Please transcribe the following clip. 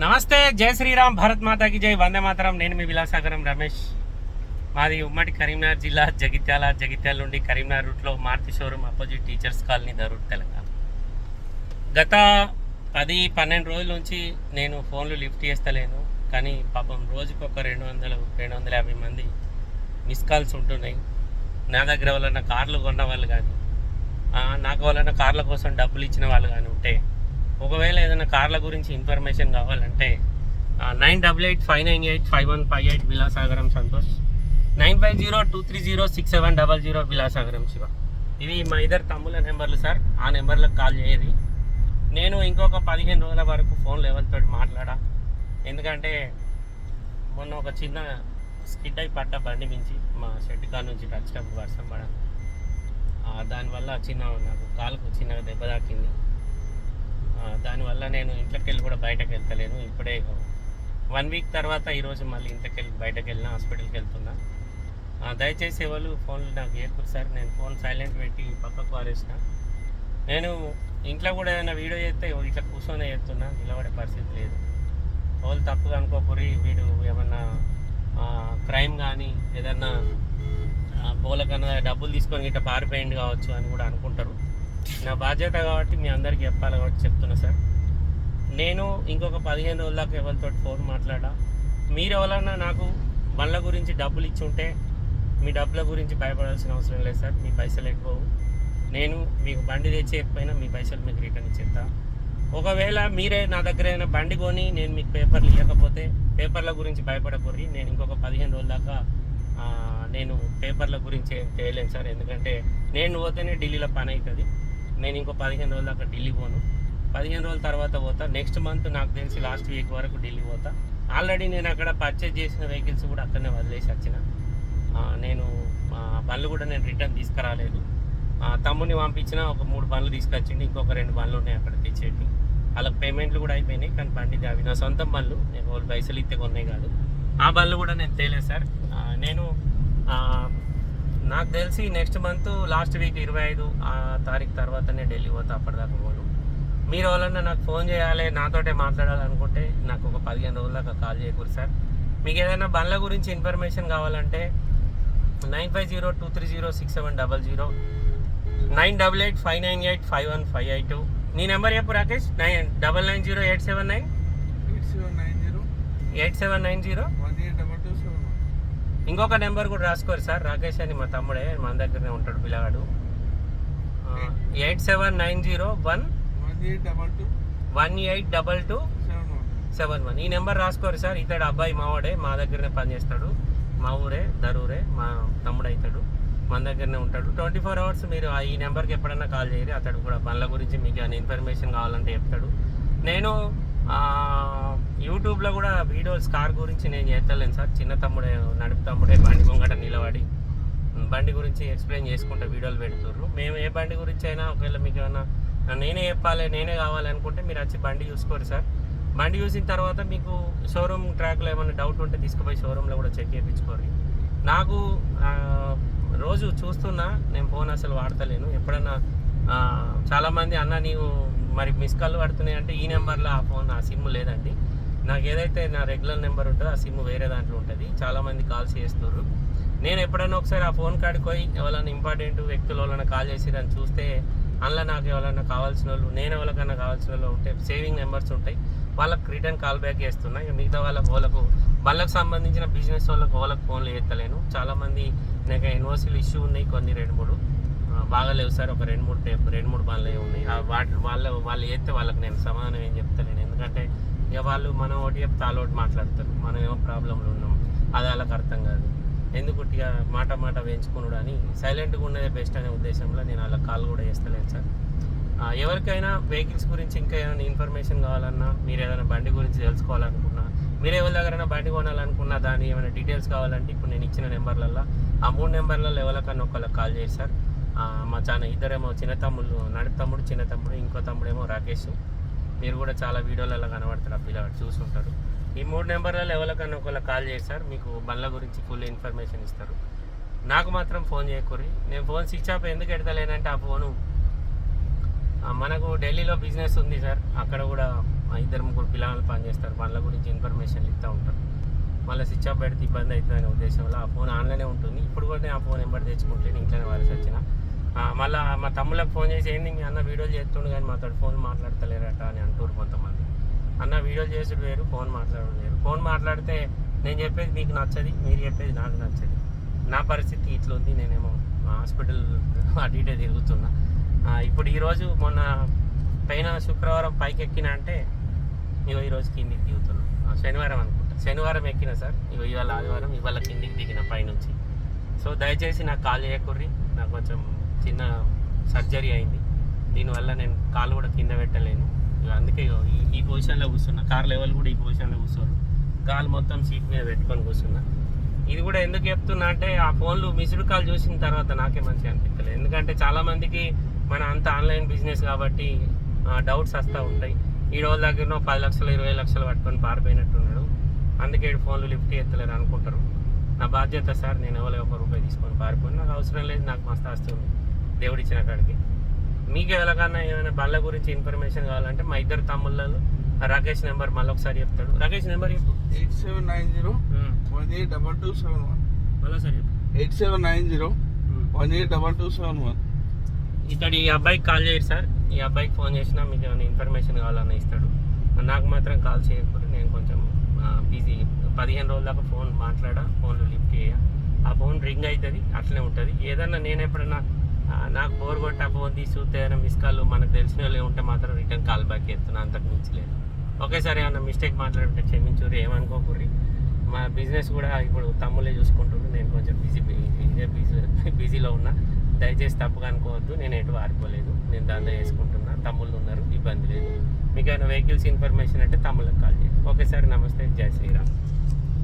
నమస్తే జై శ్రీరామ్ భారత్ మాతాకి జై వందే మాతరం. నేను మీ విలాసాగరం రమేష్. మాది ఉమ్మడి కరీంనగర్ జిల్లా జగిత్యాల జగిత్యాల నుండి కరీంనగర్ రూట్లో Maruti showroom opposite teachers colony Darur Telangana. గత పది పన్నెండు రోజుల నుంచి నేను ఫోన్లు లిఫ్ట్ చేస్తలేను. కానీ పాపం రోజుకు ఒక రెండు వందలు రెండు వందల యాభై మంది మిస్ కాల్స్ ఉంటున్నాయి. నా దగ్గర వలన కార్లు కొన్న వాళ్ళు కానీ నాకు వలన కార్ల కోసం డబ్బులు ఇచ్చిన వాళ్ళు కానీ ఉంటే ఒకవేళ ఏదైనా కార్ల గురించి ఇన్ఫర్మేషన్ కావాలంటే nine double eight five nine eight five one five eight Vilasagaram Santosh. Nine five zero two three zero six seven double zero Vilasagaram Shiva. ఇవి మా ఇద్దరు తమ్ముల నెంబర్లు సార్. ఆ నెంబర్లకు కాల్ చేయది నేను ఇంకొక పదిహేను రోజుల వరకు ఫోన్లో ఎవరితో మాట్లాడా? ఎందుకంటే మొన్న ఒక చిన్న స్కిడ్ అయి పడ్డ బండి మించి మా షెడ్ కాడ నుంచి వచ్చేటప్పుడు వర్షం పడ దానివల్ల చిన్న నాకు కాలుకు చిన్నగా దెబ్బ తాకింది. దానివల్ల నేను ఇంట్లోకి వెళ్ళి కూడా బయటకు వెళ్తలేను ఇప్పుడే వన్ వీక్ తర్వాత ఈరోజు మళ్ళీ ఇంట్లోకి వెళ్ళి బయటకు వెళ్ళిన హాస్పిటల్కి వెళ్తున్నా దయచేసి ఎవరు ఫోన్లు నాకు ఏర్పడు సార్ నేను ఫోన్ సైలెంట్ పెట్టి పక్కకు వారేసిన నేను ఇంట్లో కూడా ఏదైనా వీడియో చేస్తే ఇట్లా కూర్చొని చేస్తున్నా నిలబడే పరిస్థితి లేదు. వాళ్ళు తప్పుగా అనుకోకూరి వీడు ఏమన్నా క్రైమ్ కానీ ఏదన్నా బోలకన్నా డబ్బులు తీసుకొని ఇట్లా పారిపోయింది కావచ్చు అని కూడా అనుకుంటారు. నా బాధ్యత కాబట్టి మీ అందరికీ చెప్పాలి కాబట్టి చెప్తున్నా సార్. నేను ఇంకొక పదిహేను రోజులకు దాకా ఎవరితో ఫోన్ మాట్లాడా? మీరు ఎవరన్నా నాకు బండ్ల గురించి డబ్బులు ఇచ్చి ఉంటే మీ డబ్బుల గురించి భయపడాల్సిన అవసరం లేదు సార్. మీ పైసలు ఎక్కువ నేను మీకు బండి తెచ్చేయకపోయినా మీ పైసలు మీకు రిటర్న్ ఇచ్చేస్తా. ఒకవేళ మీరే నా దగ్గర ఏదైనా బండి కొని నేను మీకు పేపర్లు ఇవ్వకపోతే పేపర్ల గురించి భయపడకూరి నేను ఇంకొక పదిహేను రోజుల దాకా నేను పేపర్ల గురించి ఏం చేయలేను సార్. ఎందుకంటే నేను పోతేనే ఢిల్లీలో పని అవుతుంది. నేను ఇంకో పదిహేను రోజుల దాకా ఢిల్లీ పోను. పదిహేను రోజుల తర్వాత పోతా. నెక్స్ట్ మంత్ నాకు తెలిసి లాస్ట్ వీక్ వరకు ఢిల్లీ పోతా. ఆల్రెడీ నేను అక్కడ పర్చేజ్ చేసిన వెహికల్స్ కూడా అక్కడనే వదిలేసి వచ్చిన. నేను బండ్లు కూడా నేను రిటర్న్ తీసుకురాలేదు. తమ్ముని పంపించిన ఒక మూడు బండ్లు తీసుకొచ్చిండి. ఇంకొక రెండు బండ్లు ఉన్నాయి అక్కడ తెచ్చేటి. వాళ్ళకి పేమెంట్లు కూడా అయిపోయినాయి. కానీ బండి అవి నా సొంత బండ్లు. నేను వాళ్ళు పైసలు ఇస్తే కొన్నాయి కాదు. ఆ బండ్లు కూడా నేను తేలేదు సార్. నేను నాకు తెలిసి నెక్స్ట్ మంత్ లాస్ట్ వీక్ ఇరవై ఐదు ఆ తారీఖు తర్వాతనే ఢిల్లీ పోతా అప్పటిదాకా పోను. మీరు ఎవరన్నా నాకు ఫోన్ చేయాలి నాతోటే మాట్లాడాలనుకుంటే నాకు ఒక పదిహేను రోజుల దాకా కాల్ చేయకూడదు సార్. మీకు ఏదైనా బండ్ల గురించి ఇన్ఫర్మేషన్ కావాలంటే nine five zero two three zero six seven double zero nine double eight five nine eight five one five eight నీ నెంబర్ చెప్పు Rakesh. Nine double nine zero eight seven nine. Eight seven nine zero. Eight seven nine zero one eight double two seven one ఇంకొక number కూడా రాసుకోరు sir. Rakesh అని మా తమ్ముడే మన దగ్గరనే ఉంటాడు పిల్లగాడు. Eight seven nine zero one one eight double two. Seven one. ఈ నెంబర్ రాసుకోరు సార్. ఇతడు అబ్బాయి మావాడే మా దగ్గరనే పనిచేస్తాడు మా ఊరే దరూరే మా తమ్ముడు అవుతాడు మన దగ్గరనే ఉంటాడు. ట్వంటీ ఫోర్ అవర్స్ మీరు ఆ ఈ నెంబర్కి ఎప్పుడైనా కాల్ చేయరు అతడు కూడా బండ్ల గురించి మీకు ఏమైనా ఇన్ఫర్మేషన్ కావాలంటే చెప్తాడు. నేను యూట్యూబ్లో కూడా వీడియోస్ కార్ గురించి నేను చేస్తలేను సార్. చిన్న తమ్ముడే నడుపు తమ్ముడే బండి ముంగట నిలబడి బండి గురించి ఎక్స్ప్లెయిన్ చేసుకుంటే వీడియోలు పెడుతుర్రు. మేము ఏ బండి గురించి అయినా ఒకవేళ మీకు ఏమైనా నేనే చెప్పాలి నేనే కావాలి అనుకుంటే మీరు వచ్చి బండి చూసుకోరు సార్. బండి చూసిన తర్వాత మీకు షోరూమ్ ట్రాక్లో ఏమైనా డౌట్ ఉంటే తీసుకుపోయి షోరూంలో కూడా చెక్ చేయించుకోరు నాకు రోజు చూస్తున్నా నేను ఫోన్ అసలు వాడతలేను. ఎప్పుడన్నా చాలామంది అన్న నీవు మరి మిస్ కాల్ పడుతున్నాయి అంటే ఈ నెంబర్లో ఆ ఫోన్ ఆ సిమ్ లేదండి. నాకు ఏదైతే నా రెగ్యులర్ నెంబర్ ఉంటుందో ఆ సిమ్ వేరే దాంట్లో ఉంటుంది. చాలామంది కాల్స్ చేస్తారు. నేను ఎప్పుడైనా ఒకసారి ఆ ఫోన్ కాడికి పోయి ఎవరైనా ఇంపార్టెంట్ వ్యక్తులు ఎవరైనా కాల్ చేసిరని చూస్తే అందులో నాకు ఎవరైనా కావాల్సిన వాళ్ళు నేను ఎవరికైనా కావాల్సిన వాళ్ళు ఉంటే సేవింగ్ నెంబర్స్ ఉంటాయి. వాళ్ళకి రిటర్న్ కాల్ బ్యాక్ చేస్తున్నా. ఇక మిగతా వాళ్ళకి వాళ్ళకు వాళ్ళకు సంబంధించిన బిజినెస్ వాళ్ళకి వాళ్ళకి ఫోన్లు చేస్తలేను. చాలామంది నాకు యూనివర్సిటీలు ఇష్యూ ఉన్నాయి కొన్ని రెండు మూడు. బాగాలేవు సార్. ఒక రెండు మూడు పేపర్ రెండు మూడు బండ్లు ఉన్నాయి. వాటి వాళ్ళ వాళ్ళు చేస్తే వాళ్ళకి నేను సమాధానం ఏం చెప్తలేను. ఎందుకంటే ఇక వాళ్ళు మనం ఒకటి చెప్తే వాళ్ళు ఒకటి మాట్లాడతారు. మనం ఏమో ప్రాబ్లంలో ఉన్నాం. అది వాళ్ళకి అర్థం కాదు. ఎందుకు ఇక మాట మాట వేయించుకున్నాడు అని సైలెంట్గా ఉన్నదే బెస్ట్ అనే ఉద్దేశంలో నేను వాళ్ళకి కాల్ కూడా చేస్తలేను సార్. ఎవరికైనా వెహికల్స్ గురించి ఇంకా ఏమైనా ఇన్ఫర్మేషన్ కావాలన్నా మీరు ఏదైనా బండి గురించి తెలుసుకోవాలనుకున్నా మీరు ఎవరి దగ్గరైనా బండి కొనాలనుకున్నా దాని ఏమైనా డీటెయిల్స్ కావాలంటే ఇప్పుడు నేను ఇచ్చిన నెంబర్లలో ఆ మూడు నెంబర్లలో ఎవరికన్నా ఒకళ్ళకి కాల్ చేసి సార్. మా చాలా ఇద్దరేమో చిన్న తమ్ముళ్ళు నడుపు తమ్ముడు చిన్న తమ్ముడు ఇంకో తమ్ముడేమో రాకేష్. మీరు కూడా చాలా వీడియోలలో కనబడతారు ఆ పిల్లవాడు చూసుంటారు ఈ మూడు నెంబర్లలో ఎవరికన్నా ఒకళ్ళ కాల్ చేసి సార్ మీకు బండ్ల గురించి ఫుల్ ఇన్ఫర్మేషన్ ఇస్తారు. నాకు మాత్రం ఫోన్ చేయకూరి. నేను ఫోన్ స్విచ్ ఆఫ్ ఎందుకు ఎడతలేనంటే ఆ ఫోను. మనకు ఢిల్లీలో బిజినెస్ ఉంది సార్. అక్కడ కూడా ఇద్దరు ముగ్గురు పిల్లలు పనిచేస్తారు. వాళ్ళ గురించి ఇన్ఫర్మేషన్ ఇస్తూ ఉంటారు. మళ్ళీ స్విచ్ ఆఫ్ పెడితే ఇబ్బంది అవుతుంది అనే ఉద్దేశంలో ఆ ఫోన్ ఆన్లైనే ఉంటుంది. ఇప్పుడు కూడా నేను ఆ ఫోన్ నెంబర్ తెచ్చుకుంటే ఇంట్లోనే వాల్సి వచ్చిన. మళ్ళా మా తమ్ముళ్ళకి ఫోన్ చేసి ఏంది అన్న వీడియోలు చేస్తుండు కానీ మాతో ఫోన్ మాట్లాడతలేరట అని అంటారు కొంతమంది. అన్న వీడియోలు చేసుడు వేరు ఫోన్ మాట్లాడడం వేరు. ఫోన్ మాట్లాడితే నేను చెప్పేది మీకు నచ్చది మీరు చెప్పేది నాకు నచ్చది. నా పరిస్థితి ఇట్లా ఉంది నేనేమో హాస్పిటల్ అటు ఇటే తిరుగుతున్నా. ఇప్పుడు ఈరోజు మొన్న పైన శుక్రవారం పైకి ఎక్కిన అంటే ఇగో ఈరోజు కిందికి దిగుతున్నా. శనివారం అనుకుంటా. శనివారం ఎక్కిన సార్ ఇగో ఇవాళ ఆదివారం ఇవాళ కిందికి దిగిన పైనుంచి. సో దయచేసి నాకు కాల్ చేయకుర్రి నాకు కొంచెం చిన్న సర్జరీ అయింది. దీనివల్ల నేను కాలు కూడా కింద పెట్టలేను. ఇక అందుకే ఇగో ఈ ఈ పొజిషన్లో కూర్చున్నా. కార్ లెవెల్ కూడా ఈ పొజిషన్లో కూర్చోరు. కాలు మొత్తం సీట్ మీద పెట్టుకొని కూర్చున్నా. ఇది కూడా ఎందుకు చెప్తున్నా అంటే ఆ ఫోన్లు మిస్డ్ కాల్ చూసిన తర్వాత నాకే మంచిగా అనిపించలేదు ఎందుకంటే చాలామందికి మన అంత ఆన్లైన్ బిజినెస్ కాబట్టి డౌట్స్ వస్తూ ఉంటాయి. ఈ రోజు దగ్గర పది లక్షలు ఇరవై లక్షలు పట్టుకొని పారిపోయినట్టున్నాడు. అందుకే ఫోన్లు లిఫ్ట్ ఎత్తలేరు అనుకుంటారు. నా బాధ్యత సార్ నేను ఎవరో ఒక రూపాయి తీసుకొని పారిపోయి నాకు అవసరం లేదు నాకు మస్తు ఆస్తి ఉంది. దేవుడు ఇచ్చిన కాడికి. మీకు ఎవరికన్నా ఏమైనా బళ్ళ గురించి ఇన్ఫర్మేషన్ కావాలంటే మా ఇద్దరు తమ్ముళ్ళలో రాకేష్ నెంబర్ మళ్ళీ ఒకసారి చెప్తాడు. రాకేష్ నెంబర్ చెప్పు. Eight seven nine zero one eight double two seven one. మళ్ళీ సార్ చెప్పు. Eight seven nine zero one eight double two seven one. ఇతడు ఈ అబ్బాయికి కాల్ చేయరు సార్. ఈ అబ్బాయికి ఫోన్ చేసినా మీకు ఏమైనా ఇన్ఫర్మేషన్ కావాలన్నా ఇస్తాడు. నాకు మాత్రం కాల్ చేయకూడదు నేను కొంచెం బిజీ పదిహేను రోజుల దాకా ఫోన్ మాట్లాడా ఫోన్లు లిఫ్ట్ చేయ. ఆ ఫోన్ రింగ్ అవుతుంది అట్లనే ఉంటుంది. ఏదన్నా నేను ఎప్పుడన్నా నాకు బోర్ కొట్టా ఫోన్ తీసి చూస్తే ఏదైనా మిస్ కాల్ మనకు తెలిసిన వాళ్ళు ఉంటే మాత్రం రిటర్న్ కాల్ బ్యాక్ చేస్తున్నా అంతకు మించి లేదు. ఒకేసారి ఏమన్నా మిస్టేక్ మాట్లాడుంటే క్షమించుర్రి ఏమనుకోకూర్రి. మా బిజినెస్ కూడా ఇప్పుడు తమ్ముళ్ళే చూసుకుంటుండ్రు నేను కొంచెం బిజీ బిజీ బిజీలో ఉన్నా. దయచేసి తప్పుగా అనుకోవద్దు నేను ఎటు ఆరిపోలేదు నేను దాంట్లో వేసుకుంటున్నా తమ్ముళ్ళు ఉన్నారు ఇబ్బంది లేదు. మీకు ఏమైనా వెహికల్స్ ఇన్ఫర్మేషన్ అంటే తమ్ముళ్ళకి కాల్ చేయండి. ఒకేసారి నమస్తే జై శ్రీరామ్.